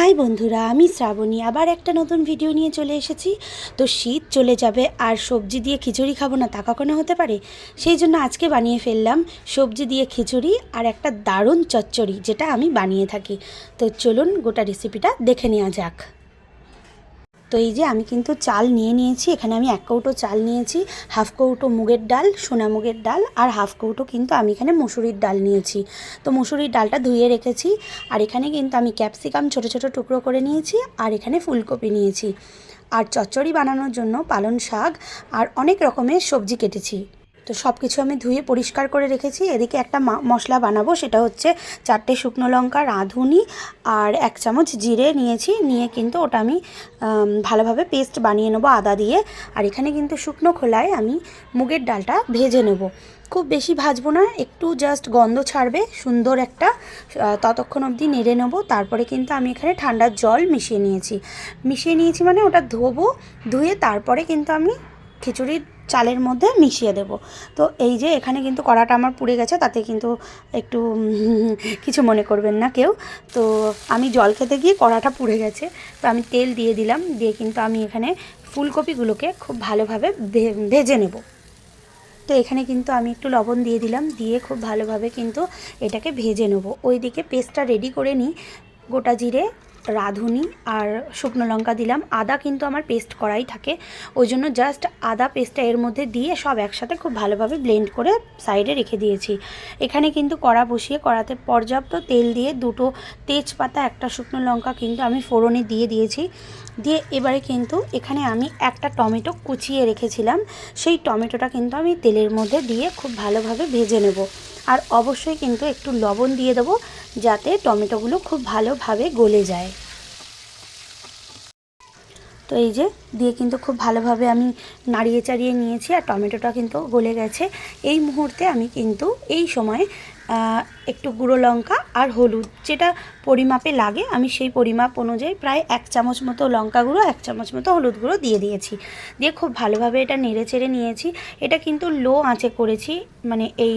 High বন্ধুরা, আমি শ্রাবণী। আবার একটা নতুন ভিডিও নিয়ে চলে এসেছি। তো শীত চলে যাবে, আর সবজি দিয়ে খিচুড়ি খাব না তা কখনো হতে পারে? সেই জন্য আজকে বানিয়ে ফেললাম সবজি দিয়ে খিচুড়ি আর একটা দারুণ চচ্চড়ি, যেটা আমি বানিয়ে থাকি। তো চলুন গোটা রেসিপিটা দেখে নেওয়া যাক। তো এই যে আমি কিন্তু চাল নিয়ে নিয়েছি, এখানে আমি এক কৌটো চাল নিয়েছি, হাফ কৌটো মুগের ডাল, সোনা মুগের ডাল, আর হাফ কৌটো কিন্তু আমি এখানে মুসুরির ডাল নিয়েছি। তো মুসুরির ডালটা ধুয়ে রেখেছি, আর এখানে কিন্তু আমি ক্যাপসিকাম ছোট ছোট টুকরো করে নিয়েছি, আর এখানে ফুলকপি নিয়েছি। আর চচ্চড়ি বানানোর জন্য পালন শাক, আর অনেক রকমের সবজি কেটেছি। তো সব কিছু আমি ধুয়ে পরিষ্কার করে রেখেছি। এদিকে একটা মশলা বানাবো, সেটা হচ্ছে চারটে শুকনো লঙ্কা, রাঁধুনি আর এক চামচ জিরে নিয়েছি। নিয়ে কিন্তু ওটা আমি ভালোভাবে পেস্ট বানিয়ে নেব আদা দিয়ে। আর এখানে কিন্তু শুকনো খোলায় আমি মুগের ডালটা ভেজে নেব। খুব বেশি ভাজবো না, একটু জাস্ট গন্ধ ছাড়বে, সুন্দর একটা ততক্ষণ অবধি নেড়ে নেব। তারপরে কিন্তু আমি এখানে ঠান্ডার জল মিশিয়ে নিয়েছি। মিশিয়ে নিয়েছি মানে ওটা ধোবো, ধুয়ে তারপরে কিন্তু আমি খিচুড়ির চালের মধ্যে মিশিয়ে দেব। তো এই যে এখানে কিন্তু কড়াটা আমার পুড়ে গেছে, তাতে কিন্তু একটু কিছু মনে করবেন না কেউ। তো আমি জল খেতে গিয়ে কড়াটা পুড়ে গেছে। তো আমি তেল দিয়ে দিলাম, দিয়ে কিন্তু আমি এখানে ফুলকপিগুলোকে খুব ভালোভাবে ভেজে নেব। তো এখানে কিন্তু আমি একটু লবণ দিয়ে দিলাম, দিয়ে খুব ভালোভাবে কিন্তু এটাকে ভেজে নেব। ওইদিকে পেস্টটা রেডি করে নিই, গোটা জিরে রাঁধুনি আর শুকনো লঙ্কা দিলাম। আদা কিন্তু আমার পেস্ট করাই থাকে। ওই জন্য জাস্ট আদা পেস্টটা এর মধ্যে দিয়ে সব একসাথে খুব ভালোভাবে ব্লেন্ড করে সাইডে রেখে দিয়েছি। এখানে কিন্তু কড়া বসিয়ে, কড়াতে পর্যাপ্ত তেল দিয়ে দুটো তেজপাতা, একটা শুকনো লঙ্কা কিন্তু আমি ফোড়নে দিয়ে দিয়েছি। দিয়ে এবারে কিন্তু এখানে আমি একটা টমেটো কুচিয়ে রেখেছিলাম। সেই টমেটোটা কিন্তু আমি তেলের মধ্যে দিয়ে খুব ভালোভাবে ভেজে নেব। আর অবশ্যই কিন্তু একটু লবণ দিয়ে দেবো যাতে টমেটোগুলো খুব ভালোভাবে গলে যায়। তো এই যে, দিয়ে কিন্তু খুব ভালোভাবে আমি নাড়িয়ে চাড়িয়ে নিয়েছি আর টমেটোটা কিন্তু গলে গেছে। এই মুহূর্তে আমি কিন্তু এই সময় একটু গুঁড়ো লঙ্কা আর হলুদ, যেটা পরিমাপে লাগে, আমি সেই পরিমাপ অনুযায়ী প্রায় এক চামচ মতো লঙ্কা গুঁড়ো, এক চামচ মতো হলুদ গুঁড়ো দিয়ে দিয়েছি। দিয়ে খুব ভালোভাবে এটা নেড়ে চেড়ে নিয়েছি। এটা কিন্তু লো আঁচে করেছি মানে এই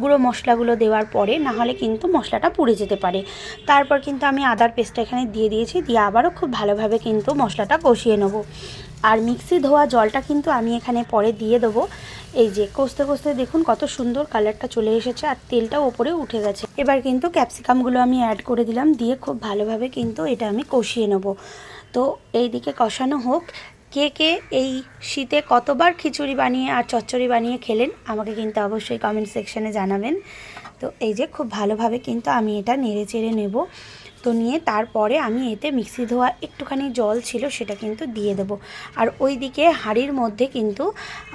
গুঁড়ো মশলাগুলো দেওয়ার পরে, না হলে কিন্তু মশলাটা পুড়ে যেতে পারে। তারপর কিন্তু আমি আদার পেস্টটা এখানে দিয়ে দিয়েছি, দিয়ে আবারও খুব ভালোভাবে কিন্তু মশলাটা কষিয়ে নেব। আর মিক্সি ধোয়া জলটা কিন্তু আমি এখানে পরে দিয়ে দেবো। এই যে কষতে কষতে দেখুন কত সুন্দর কালারটা চলে এসেছে আর তেলটাও ওপরে উঠে গেছে। এবার কিন্তু ক্যাপসিকামগুলো আমি অ্যাড করে দিলাম, দিয়ে খুব ভালোভাবে কিন্তু এটা আমি কষিয়ে নেব। তো এই দিকে কষানো হোক। কে কে এই শীতে কতবার খিচুড়ি বানিয়ে আর চচ্চড়ি বানিয়ে খেলেন আমাকে কিন্তু অবশ্যই কমেন্ট সেকশনে জানাবেন। তো এই যে খুব ভালোভাবে কিন্তু আমি এটা নেড়ে চেড়ে নেব। তো নিয়ে তারপরে আমি এতে মিক্সি ধোয়া একটুখানি জল ছিল সেটা কিন্তু দিয়ে দেবো। আর ওই দিকে হাঁড়ির মধ্যে কিন্তু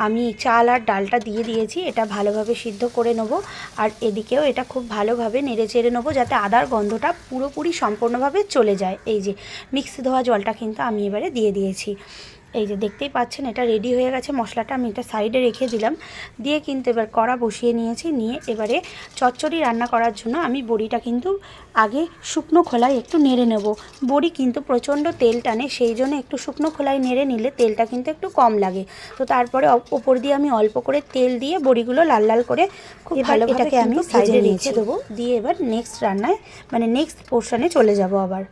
আমি চাল আর ডালটা দিয়ে দিয়েছি, এটা ভালোভাবে সিদ্ধ করে নেব। আর এদিকেও এটা খুব ভালোভাবে নেড়ে চেড়ে নেব যাতে আদার গন্ধটা পুরোপুরি সম্পূর্ণভাবে চলে যায়। এই যে মিক্সি ধোয়া জলটা কিন্তু আমি এবারে দিয়ে দিয়েছি। এই যে দেখতেই পাচ্ছেন এটা রেডি হয়ে গেছে। মশলাটা আমি এটা সাইডে রেখে দিলাম। দিয়ে কিন্তু এবার কড়া বসিয়ে নিয়েছি। নিয়ে এবারে চচ্চড়ি রান্না করার জন্য আমি বড়িটা কিন্তু আগে শুকনো খোলায় একটু নেড়ে নেব। বড়ি কিন্তু প্রচণ্ড তেল টানে সেই জন্য একটু শুকনো খোলায় নেড়ে নিলে তেলটা কিন্তু একটু কম লাগে। তো তারপরে ওপর দিয়ে আমি অল্প করে তেল দিয়ে বড়িগুলো লাল লাল করে খুব ভালো এটাকে আমি সাইডে রেখে দেবো। দিয়ে এবার নেক্সট রান্নায় মানে নেক্সট পোর্শনে চলে যাব আবার।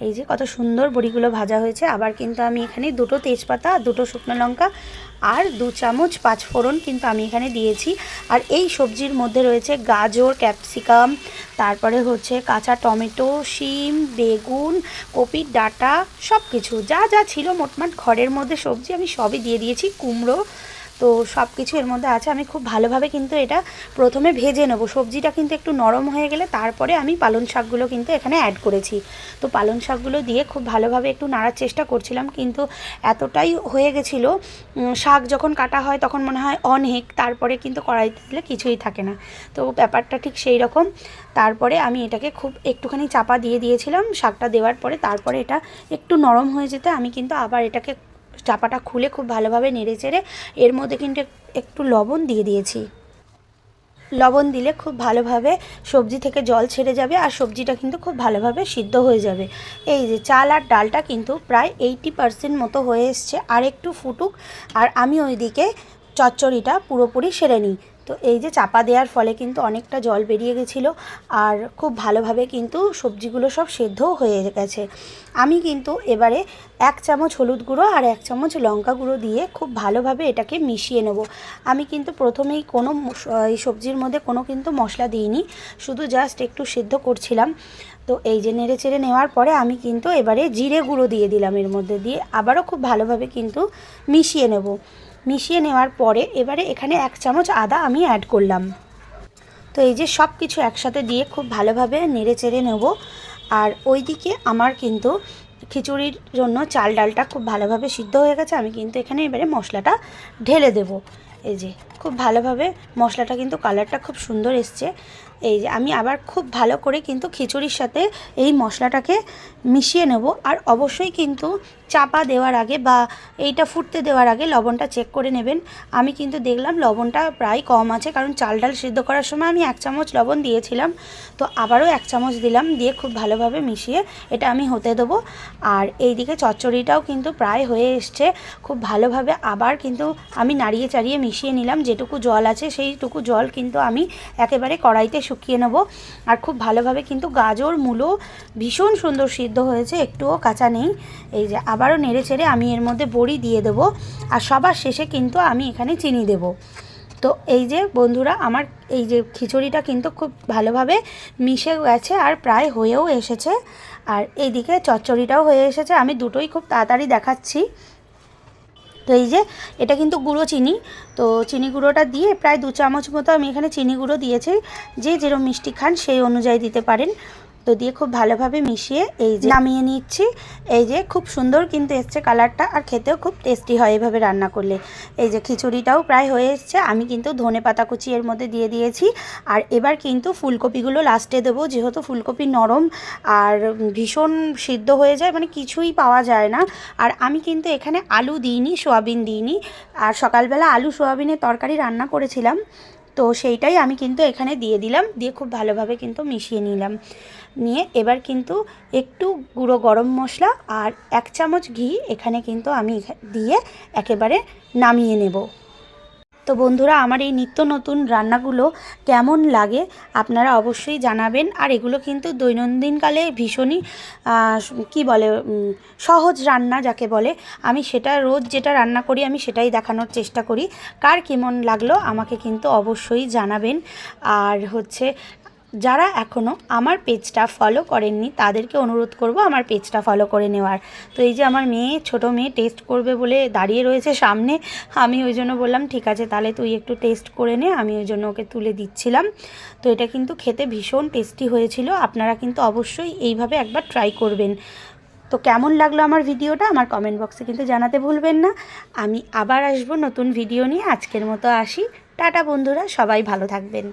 এই যে কত সুন্দর বড়িগুলো ভাজা হয়েছে। আবার কিন্তু আমি এখানে দুটো তেজপাতা, দুটো শুকনো লঙ্কা আর দু চামচ পাঁচ ফোড়ন কিন্তু আমি এখানে দিয়েছি। আর এই সবজির মধ্যে রয়েছে গাজর, ক্যাপসিকাম, তারপরে হচ্ছে কাঁচা টমেটো, শিম, বেগুন, কপির ডাঁটা সব কিছু যা যা ছিল মোটমাট ঘরের মধ্যে সবজি আমি সবই দিয়ে দিয়েছি। কুমড়ো তো সব কিছু এর মধ্যে আছে। আমি খুব ভালোভাবে কিন্তু এটা প্রথমে ভেজে নেব। সবজিটা কিন্তু একটু নরম হয়ে গেলে তারপরে আমি পালং শাকগুলো কিন্তু এখানে অ্যাড করেছি। তো পালং শাকগুলো দিয়ে খুব ভালোভাবে একটু নাড়ার চেষ্টা করছিলাম কিন্তু এতটাই হয়ে গেছিল শাক যখন কাটা হয় তখন মনে হয় অনেক, তারপরে কিন্তু কড়াইতে দিলে কিছুই থাকে না। তো ব্যাপারটা ঠিক সেই রকম। তারপরে আমি এটাকে খুব একটুখানি চাপা দিয়ে দিয়েছিলাম। শাকটা দেওয়ার পরে তারপরে এটা একটু নরম হয়ে যেতে আমি কিন্তু আবার এটাকে চাপাটা খুলে খুব ভালোভাবে নেড়ে চেড়ে এর মধ্যে কিন্তু একটু লবণ দিয়ে দিয়েছি। লবণ দিলে খুব ভালোভাবে সবজি থেকে জল ছেড়ে যাবে আর সবজিটা কিন্তু খুব ভালোভাবে সিদ্ধ হয়ে যাবে। এই যে চাল আর ডালটা কিন্তু প্রায় এইটি পারসেন্ট মতো হয়ে এসছে। আর একটু ফুটুক। আর আমি ওইদিকে চচ্চড়িটা পুরোপুরি সেরে নিই। তো এই যে চাপা দেওয়ার ফলে কিন্তু অনেকটা জল বেরিয়ে গেছিল আর খুব ভালোভাবে কিন্তু সবজিগুলো সব সেদ্ধও হয়ে গেছে। আমি কিন্তু এবারে এক চামচ হলুদ গুঁড়ো আর এক চামচ লঙ্কা গুঁড়ো দিয়ে খুব ভালোভাবে এটাকে মিশিয়ে নেব। আমি কিন্তু প্রথমেই কোনো এই সবজির মধ্যে কোনো কিন্তু মশলা দিইনি, শুধু জাস্ট একটু সেদ্ধ করছিলাম। তো এই যে নেড়ে চেড়ে নেওয়ার পরে আমি কিন্তু এবারে জিরে গুঁড়ো দিয়ে দিলাম এর মধ্যে দিয়ে। আবারও খুব ভালোভাবে কিন্তু মিশিয়ে নেব। মিশিয়ে নেওয়ার পরে এবারে এখানে এক চামচ আদা আমি অ্যাড করলাম। তো এই যে সব কিছু একসাথে দিয়ে খুব ভালোভাবে নেড়ে চেড়ে নেব। আর ওইদিকে আমার কিন্তু খিচুড়ির জন্য চাল ডালটা খুব ভালোভাবে সিদ্ধ হয়ে গেছে। আমি কিন্তু এখানে এবারে মশলাটা ঢেলে দেব। এই যে খুব ভালোভাবে মশলাটা কিন্তু কালারটা খুব সুন্দর এসছে। এই যে, আমি আবার খুব ভালো করে কিন্তু খিচুড়ির সাথে এই মশলাটাকে মিশিয়ে নেব। আর অবশ্যই কিন্তু চাপা দেওয়ার আগে বা এইটা ফুটতে দেওয়ার আগে লবণটা চেক করে নেবেন। আমি কিন্তু দেখলাম লবণটা প্রায় কম আছে, কারণ চাল ডাল সিদ্ধ করার সময় আমি এক চামচ লবণ দিয়েছিলাম। তো আবারও এক চামচ দিলাম, দিয়ে খুব ভালোভাবে মিশিয়ে এটা আমি হতে দেবো। আর এইদিকে চচ্চড়িটাও কিন্তু প্রায় হয়ে এসছে। খুব ভালোভাবে আবার কিন্তু আমি নাড়িয়ে চাড়িয়ে মিশিয়ে নিলাম। যেটুকু জল আছে সেইটুকু জল কিন্তু আমি একেবারে কড়াইতে শুকিয়ে নেব। আর খুব ভালোভাবে কিন্তু গাজর, মূলো ভীষণ সুন্দর সিদ্ধ হয়েছে, একটুও কাঁচা নেই। এই যে আবারও নেড়ে চেড়ে আমি এর মধ্যে বড়ি দিয়ে দেবো। আর সবার শেষে কিন্তু আমি এখানে চিনি দেব। তো এই যে বন্ধুরা, আমার এই যে খিচুড়িটা কিন্তু খুব ভালোভাবে মিশে গেছে আর প্রায় হয়েও এসেছে। আর এইদিকে চচ্চড়িটাও হয়ে এসেছে। আমি দুটোই খুব তাড়াতাড়ি দেখাচ্ছি। তো এই যে, এটা কিন্তু গুঁড়ো চিনি। তো চিনি গুঁড়োটা দিয়ে প্রায় দু চামচ মতো আমি এখানে চিনি গুঁড়ো দিয়েছি। যে যেরকম মিষ্টি খান সেই অনুযায়ী দিতে পারেন। তো দিয়ে খুব ভালোভাবে মিশিয়ে এই যে নামিয়ে নিচ্ছি। এই যে খুব সুন্দর কিন্তু এসছে কালারটা আর খেতেও খুব টেস্টি হয় এভাবে রান্না করলে। এই যে খিচুড়িটাও প্রায় হয়ে এসছে, আমি কিন্তু ধনে পাতা কুচি এর মধ্যে দিয়ে দিয়েছি। আর এবার কিন্তু ফুলকপিগুলো লাস্টে দেবো, যেহেতু ফুলকপি নরম আর ভীষণ সিদ্ধ হয়ে যায় মানে কিছুই পাওয়া যায় না। আর আমি কিন্তু এখানে আলু দিইনি, সোয়াবিন দিইনি। আর সকালবেলা আলু, সোয়াবিনের তরকারি রান্না করেছিলাম। তো সেইটাই আমি কিন্তু এখানে দিয়ে দিলাম, দিয়ে খুব ভালোভাবে কিন্তু মিশিয়ে নিলাম। নিয়ে এবার কিন্তু একটু গুঁড়ো গরম মশলা আর এক চামচ ঘি এখানে কিন্তু আমি দিয়ে একেবারে নামিয়ে নেব। তো বন্ধুরা, আমার এই নিত্য নতুন রান্নাগুলো কেমন লাগে আপনারা অবশ্যই জানাবেন। আর এগুলো কিন্তু দৈনন্দিনকালে ভীষণই কি বলে সহজ রান্না যাকে বলে, আমি সেটা রোজ যেটা রান্না করি, আমি সেটাই দেখানোর চেষ্টা করি। কার কেমন লাগল আমাকে কিন্তু অবশ্যই জানাবেন। আর হচ্ছে যারা এখনও আমার পেজটা ফলো করেননি, তাদেরকে অনুরোধ করব আমার পেজটা ফলো করে নেওয়ার। তো এই যে আমার মেয়ে, ছোট মেয়ে টেস্ট করবে বলে দাঁড়িয়ে রয়েছে সামনে, আমি ওই জন্য বললাম, ঠিক আছে, তাহলে তুই একটু টেস্ট করে নে, আমি ওই জন্য ওকে তুলে দিচ্ছিলাম। তো এটা কিন্তু খেতে ভীষণ টেস্টি হয়েছিল, আপনারা কিন্তু অবশ্যই এইভাবে একবার ট্রাই করবেন। তো কেমন লাগল আমার ভিডিওটা, আমার কমেন্ট বক্সে কিন্তু জানাতে ভুলবেন না। আমি আবার আসব নতুন ভিডিও নিয়ে, আজকের মতো আসি। টাটা বন্ধুরা, সবাই ভালো থাকবেন।